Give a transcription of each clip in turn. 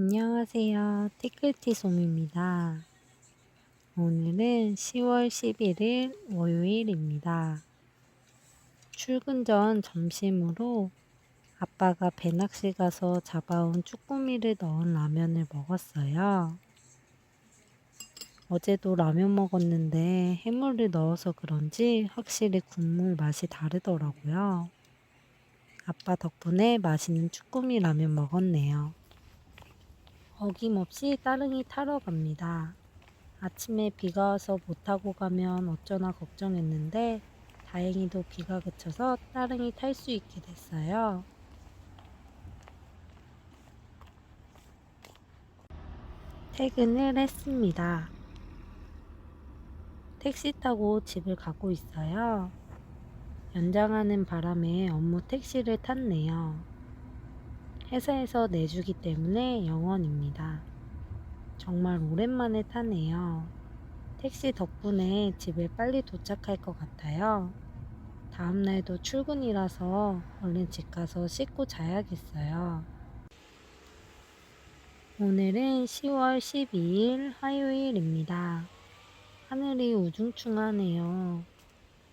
안녕하세요. 티끌티솜입니다. 오늘은 10월 11일 월요일입니다. 출근 전 점심으로 아빠가 배낚시 가서 잡아온 쭈꾸미를 넣은 라면을 먹었어요. 어제도 라면 먹었는데 해물을 넣어서 그런지 확실히 국물 맛이 다르더라고요. 아빠 덕분에 맛있는 쭈꾸미 라면 먹었네요. 어김없이 따릉이 타러 갑니다. 아침에 비가 와서 못 타고 가면 어쩌나 걱정했는데 다행히도 비가 그쳐서 따릉이 탈 수 있게 됐어요. 퇴근을 했습니다. 택시 타고 집을 가고 있어요. 연장하는 바람에 업무 택시를 탔네요. 회사에서 내주기 때문에 영원입니다. 정말 오랜만에 타네요. 택시 덕분에 집에 빨리 도착할 것 같아요. 다음날도 출근이라서 얼른 집 가서 씻고 자야겠어요. 오늘은 10월 12일 화요일입니다. 하늘이 우중충하네요.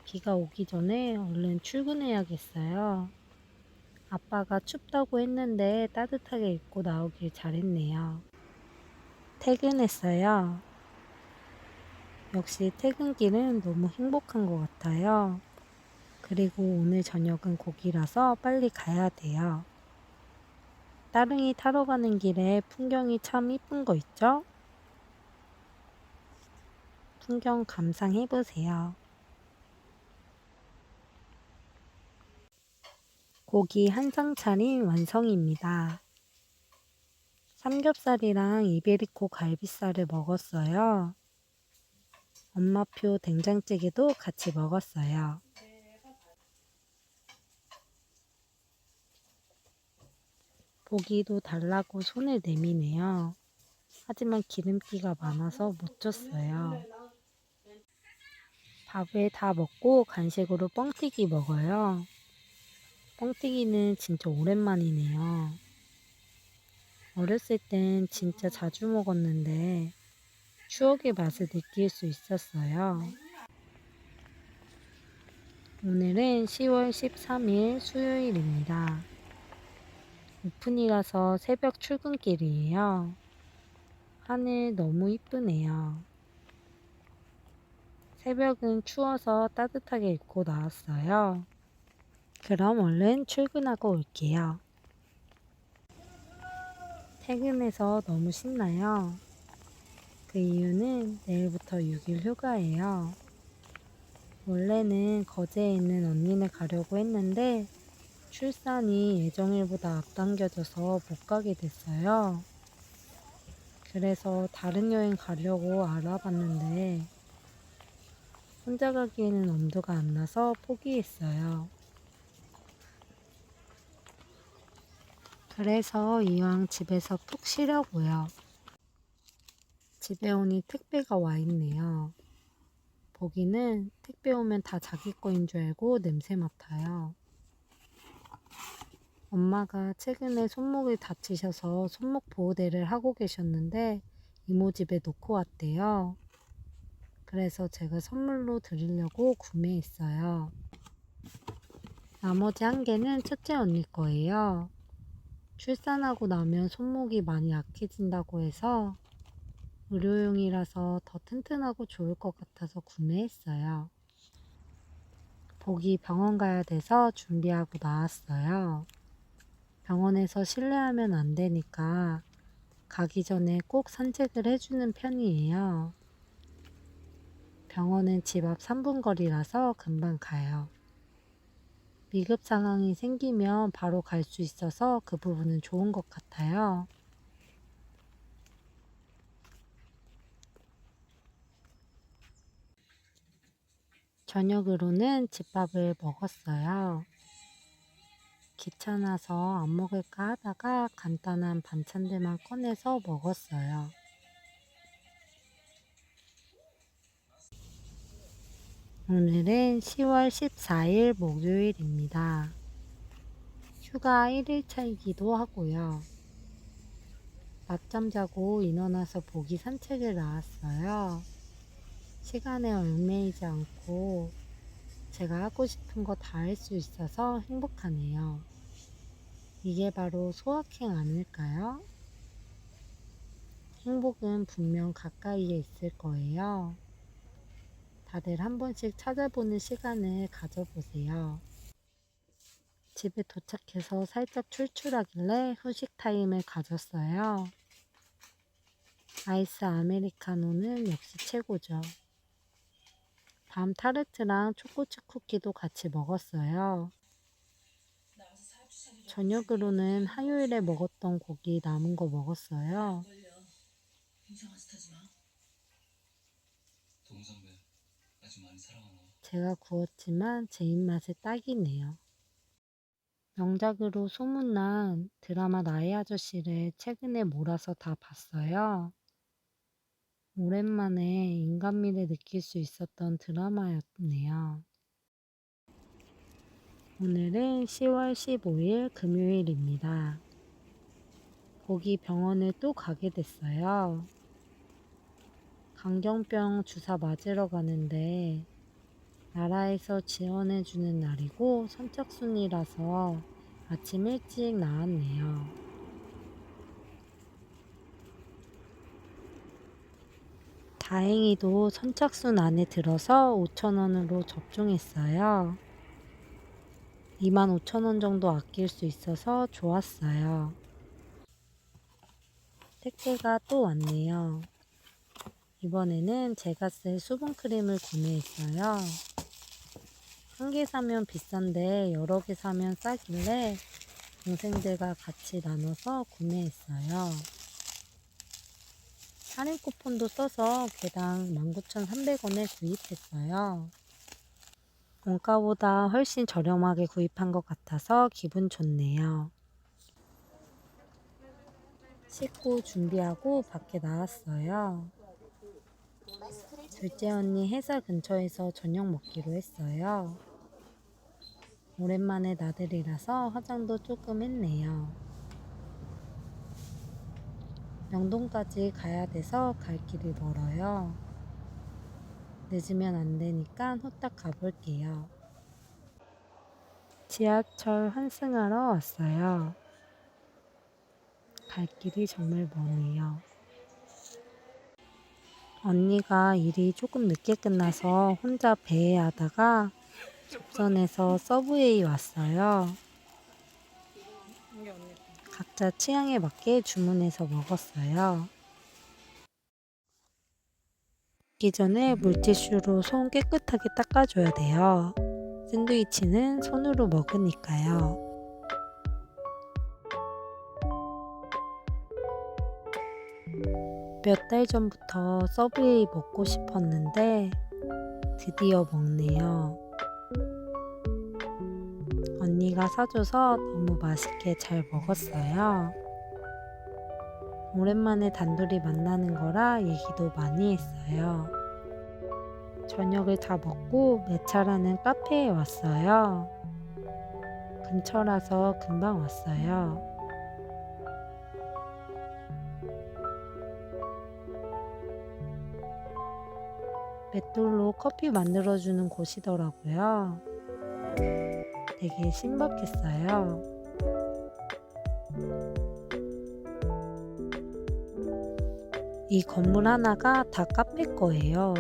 비가 오기 전에 얼른 출근해야겠어요. 아빠가 춥다고 했는데 따뜻하게 입고 나오길 잘했네요. 퇴근했어요. 역시 퇴근길은 너무 행복한 것 같아요. 그리고 오늘 저녁은 고기라서 빨리 가야 돼요. 따릉이 타러 가는 길에 풍경이 참 이쁜 거 있죠? 풍경 감상해 보세요. 고기 한 상 차린 완성입니다. 삼겹살이랑 이베리코 갈비살을 먹었어요. 엄마표 된장찌개도 같이 먹었어요. 보기도 달라고 손을 내미네요. 하지만 기름기가 많아서 못 줬어요. 밥을 다 먹고 간식으로 뻥튀기 먹어요. 뻥튀기는 진짜 오랜만이네요. 어렸을 땐 진짜 자주 먹었는데 추억의 맛을 느낄 수 있었어요. 오늘은 10월 13일 수요일입니다. 오픈이라서 새벽 출근길이에요. 하늘 너무 이쁘네요. 새벽은 추워서 따뜻하게 입고 나왔어요. 그럼 얼른 출근하고 올게요. 퇴근해서 너무 신나요. 그 이유는 내일부터 6일 휴가예요. 원래는 거제에 있는 언니네 가려고 했는데 출산이 예정일보다 앞당겨져서 못 가게 됐어요. 그래서 다른 여행 가려고 알아봤는데 혼자 가기에는 엄두가 안 나서 포기했어요. 그래서 이왕 집에서 푹 쉬려고요. 집에 오니 택배가 와 있네요. 보기는 택배 오면 다 자기 거인 줄 알고 냄새 맡아요. 엄마가 최근에 손목을 다치셔서 손목 보호대를 하고 계셨는데 이모 집에 놓고 왔대요. 그래서 제가 선물로 드리려고 구매했어요. 나머지 한 개는 첫째 언니 거예요. 출산하고 나면 손목이 많이 약해진다고 해서 의료용이라서 더 튼튼하고 좋을 것 같아서 구매했어요. 복이 병원 가야 돼서 준비하고 나왔어요. 병원에서 실례하면 안 되니까 가기 전에 꼭 산책을 해주는 편이에요. 병원은 집 앞 3분 거리라서 금방 가요. 위급 상황이 생기면 바로 갈 수 있어서 그 부분은 좋은 것 같아요. 저녁으로는 집밥을 먹었어요. 귀찮아서 안 먹을까 하다가 간단한 반찬들만 꺼내서 먹었어요. 오늘은 10월 14일 목요일입니다. 휴가 1일차이기도 하고요. 낮잠 자고 일어나서 보기 산책을 나왔어요. 시간에 얽매이지 않고 제가 하고 싶은 거 다 할 수 있어서 행복하네요. 이게 바로 소확행 아닐까요? 행복은 분명 가까이에 있을 거예요. 다들 한 번씩 찾아보는 시간을 가져보세요. 집에 도착해서 살짝 출출하길래 후식 타임을 가졌어요. 아이스 아메리카노는 역시 최고죠. 밤 타르트랑 초코칩 쿠키도 같이 먹었어요. 저녁으로는 화요일에 먹었던 고기 남은 거 먹었어요. 이상한 짓 하지 마. 동선배 아주 많이 사랑하나 제가 구웠지만 제 입맛에 딱이네요. 명작으로 소문난 드라마 나의 아저씨를 최근에 몰아서 다 봤어요. 오랜만에 인간미를 느낄 수 있었던 드라마였네요. 오늘은 10월 15일 금요일입니다. 거기 병원을 또 가게 됐어요. 강경병 주사 맞으러 가는데 나라에서 지원해주는 날이고 선착순이라서 아침 일찍 나왔네요. 다행히도 선착순 안에 들어서 5천원으로 접종했어요. 2만 5천원 정도 아낄 수 있어서 좋았어요. 택배가 또 왔네요. 이번에는 제가 쓸 수분크림을 구매했어요. 한 개 사면 비싼데 여러 개 사면 싸길래 동생들과 같이 나눠서 구매했어요. 할인 쿠폰도 써서 개당 19,300원에 구입했어요. 원가보다 훨씬 저렴하게 구입한 것 같아서 기분 좋네요. 씻고 준비하고 밖에 나왔어요. 둘째 언니 회사 근처에서 저녁 먹기로 했어요. 오랜만에 나들이라서 화장도 조금 했네요. 명동까지 가야 돼서 갈 길이 멀어요. 늦으면 안 되니까 후딱 가볼게요. 지하철 환승하러 왔어요. 갈 길이 정말 머네요. 언니가 일이 조금 늦게 끝나서 혼자 배회하다가 접선에서 서브웨이 왔어요. 각자 취향에 맞게 주문해서 먹었어요. 먹기 전에 물티슈로 손 깨끗하게 닦아줘야 돼요. 샌드위치는 손으로 먹으니까요. 몇 달 전부터 서브웨이 먹고 싶었는데 드디어 먹네요. 언니가 사줘서 너무 맛있게 잘 먹었어요. 오랜만에 단둘이 만나는 거라 얘기도 많이 했어요. 저녁을 다 먹고 매차라는 카페에 왔어요. 근처라서 금방 왔어요. 맷돌로 커피 만들어주는 곳이더라고요. 되게 신박했어요. 이 건물 하나가 다 카페 거예요.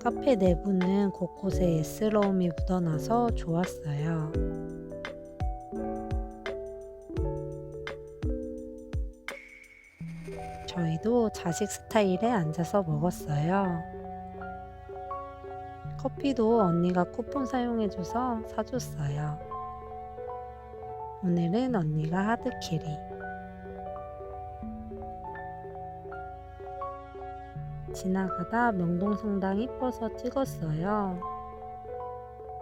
카페 내부는 곳곳에 예스러움이 묻어나서 좋았어요. 저희도 자식 스타일에 앉아서 먹었어요. 커피도 언니가 쿠폰 사용해줘서 사줬어요. 오늘은 언니가 하드캐리. 지나가다 명동성당 이뻐서 찍었어요.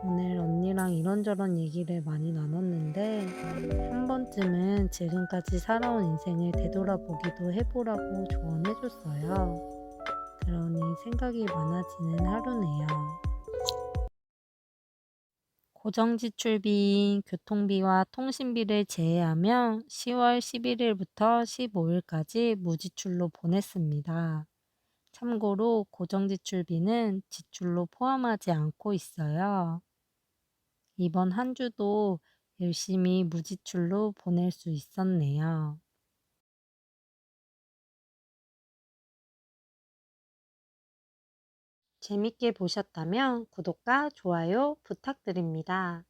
오늘 언니랑 이런저런 얘기를 많이 나눴는데 한 번쯤은 지금까지 살아온 인생을 되돌아보기도 해보라고 조언해줬어요. 그러니 생각이 많아지는 하루네요. 고정지출비인 교통비와 통신비를 제외하면 10월 11일부터 15일까지 무지출로 보냈습니다. 참고로 고정지출비는 지출로 포함하지 않고 있어요. 이번 한 주도 열심히 무지출로 보낼 수 있었네요. 재밌게 보셨다면 구독과 좋아요 부탁드립니다.